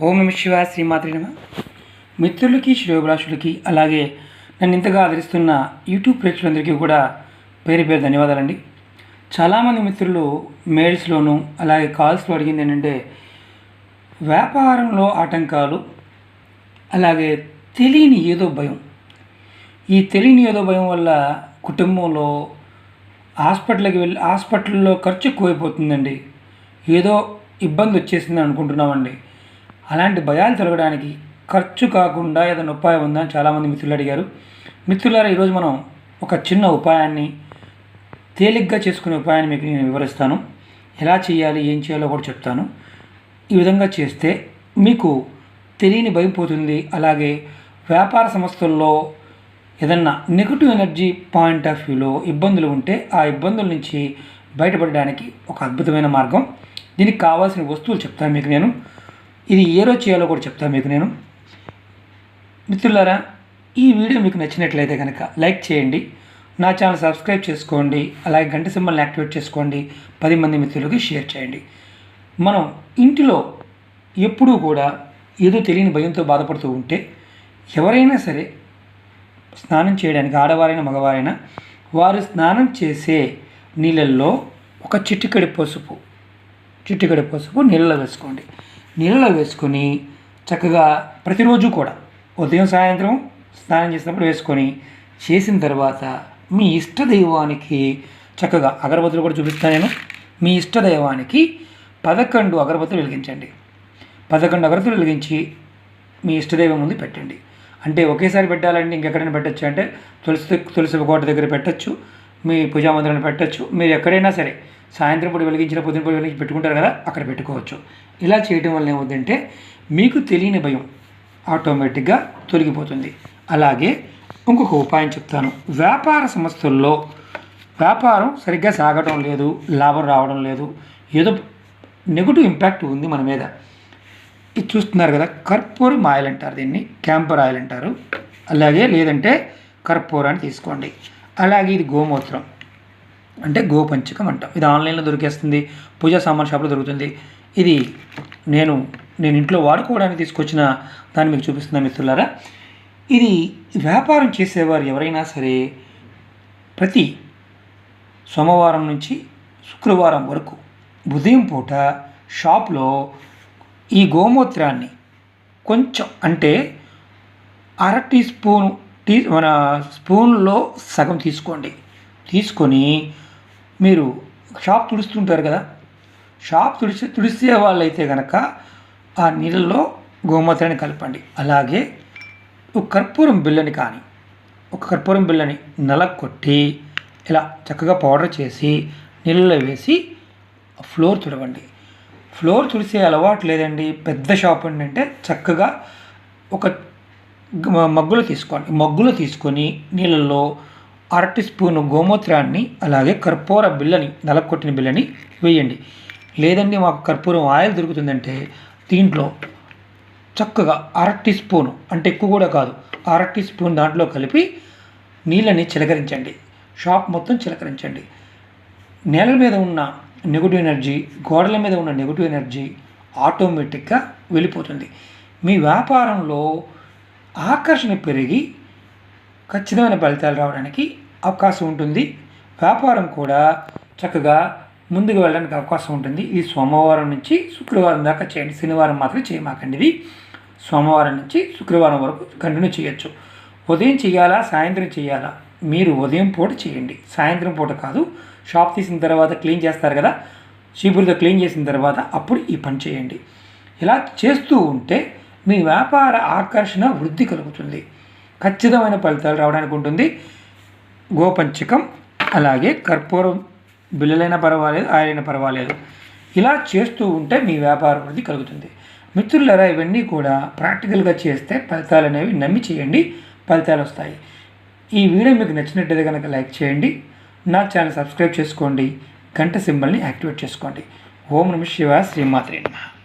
ఓం నమ శివ శ్రీమాత్రి నమ. మిత్రులకి శ్రేయోభిలాషులకి అలాగే నన్ను ఇంతగా ఆదరిస్తున్న యూట్యూబ్ ప్రేక్షకులందరికీ కూడా పేరు పేరు ధన్యవాదాలండి. చాలామంది మిత్రులు మెయిల్స్లోను అలాగే కాల్స్లో అడిగింది ఏంటంటే వ్యాపారంలో ఆటంకాలు అలాగే తెలియని ఏదో భయం. ఈ తెలియని ఏదో భయం వల్ల కుటుంబంలో హాస్పిటల్కి వెళ్ళి హాస్పిటల్లో ఖర్చు ఎక్కువైపోతుందండి. ఏదో ఇబ్బంది వచ్చేసింది అనుకుంటున్నామండి. అలాంటి భయాలు తొలగడానికి ఖర్చు కాకుండా ఏదైనా ఉపాయం ఉందా అని చాలామంది మిత్రులు అడిగారు. మిత్రులారా ఈరోజు మనం ఒక చిన్న ఉపాయాన్ని తేలిగ్గా చేసుకునే ఉపాయాన్ని మీకు నేను వివరిస్తాను. ఎలా చేయాలి ఏం చేయాలో కూడా చెప్తాను. ఈ విధంగా చేస్తే మీకు తెలియని భయం పోతుంది. అలాగే వ్యాపార సంస్థల్లో ఏదన్నా నెగిటివ్ ఎనర్జీ పాయింట్ ఆఫ్ వ్యూలో ఇబ్బందులు ఉంటే ఆ ఇబ్బందుల నుంచి బయటపడడానికి ఒక అద్భుతమైన మార్గం. దీనికి కావాల్సిన వస్తువులు చెప్తాను మీకు నేను. ఇది ఏ రోజు చేయాలో కూడా చెప్తాను మీకు నేను. మిత్రులారా ఈ వీడియో మీకు నచ్చినట్లయితే కనుక లైక్ చేయండి నా ఛానల్ సబ్స్క్రైబ్ చేసుకోండి అలాగే గంట సింబల్ని యాక్టివేట్ చేసుకోండి పది మంది మిత్రులకి షేర్ చేయండి. మనం ఇంటిలో ఎప్పుడూ కూడా ఏదో తెలియని భయంతో బాధపడుతూ ఉంటే ఎవరైనా సరే స్నానం చేయడానికి ఆడవారైనా మగవారైనా వారు స్నానం చేసే నీళ్ళల్లో ఒక చిట్టుకడి పసుపు చిట్టుకడి పసుపు నీళ్ళలో వేసుకోండి. నీళ్ళలో వేసుకొని చక్కగా ప్రతిరోజు కూడా ఉదయం సాయంత్రం స్నానం చేసినప్పుడు వేసుకొని చేసిన తర్వాత మీ ఇష్ట దైవానికి చక్కగా అగరబత్తులు కూడా చూపిస్తాను నేను. మీ ఇష్ట దైవానికి పదకొండు అగరబత్తులు వెలిగించండి. పదకొండు అగరబత్తులు వెలిగించి మీ ఇష్టదైవం ముందు పెట్టండి. అంటే ఒకేసారి పెట్టాలంటే ఇంకెక్కడైనా పెట్టచ్చు. అంటే తులసి తులసి కోట దగ్గర పెట్టచ్చు. మీ పూజా మందిరాన్ని పెట్టచ్చు. మీరు ఎక్కడైనా సరే సాయంత్రం పూట వెలిగించిన పొద్దున పూట వెలిగించి పెట్టుకుంటారు కదా అక్కడ పెట్టుకోవచ్చు. ఇలా చేయడం వల్ల ఏమవుతుందంటే మీకు తెలియని భయం ఆటోమేటిక్గా తొలగిపోతుంది. అలాగే ఇంకొక ఉపాయం చెప్తాను. వ్యాపార సంస్థల్లో వ్యాపారం సరిగ్గా సాగడం లేదు లాభం రావడం లేదు ఏదో నెగిటివ్ ఇంపాక్ట్ ఉంది మన మీద. ఇది చూస్తున్నారు కదా కర్పూరం ఆయిల్ అంటారు దీన్ని క్యాంపర్ ఆయిల్ అంటారు. అలాగే లేదంటే కర్పూరాన్ని తీసుకోండి. అలాగే ఇది గోమూత్రం. అంటే గోపంచకం అంటాం. ఇది ఆన్లైన్లో దొరికేస్తుంది. పూజా సామాన్ షాప్లో దొరుకుతుంది. ఇది నేను నేను ఇంట్లో వాడుకోవడానికి తీసుకొచ్చిన దాన్ని మీకు చూపిస్తున్నా మిత్రులారా. ఇది వ్యాపారం చేసేవారు ఎవరైనా సరే ప్రతి సోమవారం నుంచి శుక్రవారం వరకు ఉదయం పూట షాప్లో ఈ గోమూత్రాన్ని కొంచెం అంటే అర టీ స్పూన్ టీ మన స్పూన్లో సగం తీసుకోండి. తీసుకొని మీరు షాప్ తుడుస్తుంటారు కదా? షాప్ తుడిచి తుడిసే వాళ్ళైతే కనుక ఆ నీళ్ళల్లో గోమూత్రాన్ని కలపండి. అలాగే ఒక కర్పూరం బిల్లని కానీ ఒక కర్పూరం బిల్లని నలకొట్టి ఇలా చక్కగా పౌడర్ చేసి నీళ్ళలో వేసి ఫ్లోర్ తుడవండి. ఫ్లోర్ తుడిసే అలవాటు లేదండి. పెద్ద షాప్ ఏంటంటే చక్కగా ఒక మగ్గులు తీసుకోండి. మగ్గులు తీసుకొని నీళ్ళల్లో అరటి స్పూను గోమూత్రాన్ని అలాగే కర్పూర బిల్లని నలకొట్టిన బిల్లని వేయండి. లేదండి మాకు కర్పూరం ఆయిల్ దొరుకుతుందంటే దీంట్లో చక్కగా అర టీ స్పూను అంటే ఎక్కువ కూడా కాదు అర టీ స్పూన్ దాంట్లో కలిపి నీళ్ళని చిలకరించండి. షాప్ మొత్తం చిలకరించండి. నేల మీద ఉన్న నెగిటివ్ ఎనర్జీ గోడల మీద ఉన్న నెగిటివ్ ఎనర్జీ ఆటోమేటిక్గా వెళ్ళిపోతుంది. మీ వ్యాపారంలో ఆకర్షణ పెరిగి ఖచ్చితమైన ఫలితాలు రావడానికి అవకాశం ఉంటుంది. వ్యాపారం కూడా చక్కగా ముందుకు వెళ్ళడానికి అవకాశం ఉంటుంది. ఇది సోమవారం నుంచి శుక్రవారం దాకా చేయండి. శనివారం మాత్రం చేయమాకండి ఇది. సోమవారం నుంచి శుక్రవారం వరకు కంటిన్యూ చేయొచ్చు. ఉదయం చేయాలా? సాయంత్రం చేయాలా? మీరు ఉదయం పూట చేయండి. సాయంత్రం పూట కాదు. షాప్ తీసిన తర్వాత క్లీన్ చేస్తారు కదా? చీపురుతో క్లీన్ చేసిన తర్వాత అప్పుడు ఈ పని చేయండి. ఇలా చేస్తూ ఉంటే మీ వ్యాపార ఆకర్షణ వృద్ధి కలుగుతుంది. ఖచ్చితమైన ఫలితాలు రావడానికి ఉంటుంది. గోపంచకం అలాగే కర్పూరం బిల్లలైనా పర్వాలేదు ఆయనైనా పర్వాలేదు. ఇలా చేస్తూ ఉంటే మీ వ్యాపార వృద్ధి కలుగుతుంది. మిత్రులరా ఇవన్నీ కూడా ప్రాక్టికల్గా చేస్తే ఫలితాలు అనేవి నమ్మి చేయండి ఫలితాలు వస్తాయి. ఈ వీడియో మీకు నచ్చినట్టయితే కనుక లైక్ చేయండి నా ఛానల్ సబ్స్క్రైబ్ చేసుకోండి గంట సింబల్ని యాక్టివేట్ చేసుకోండి. ఓం నమ శివ శ్రీమాత్రి నమ.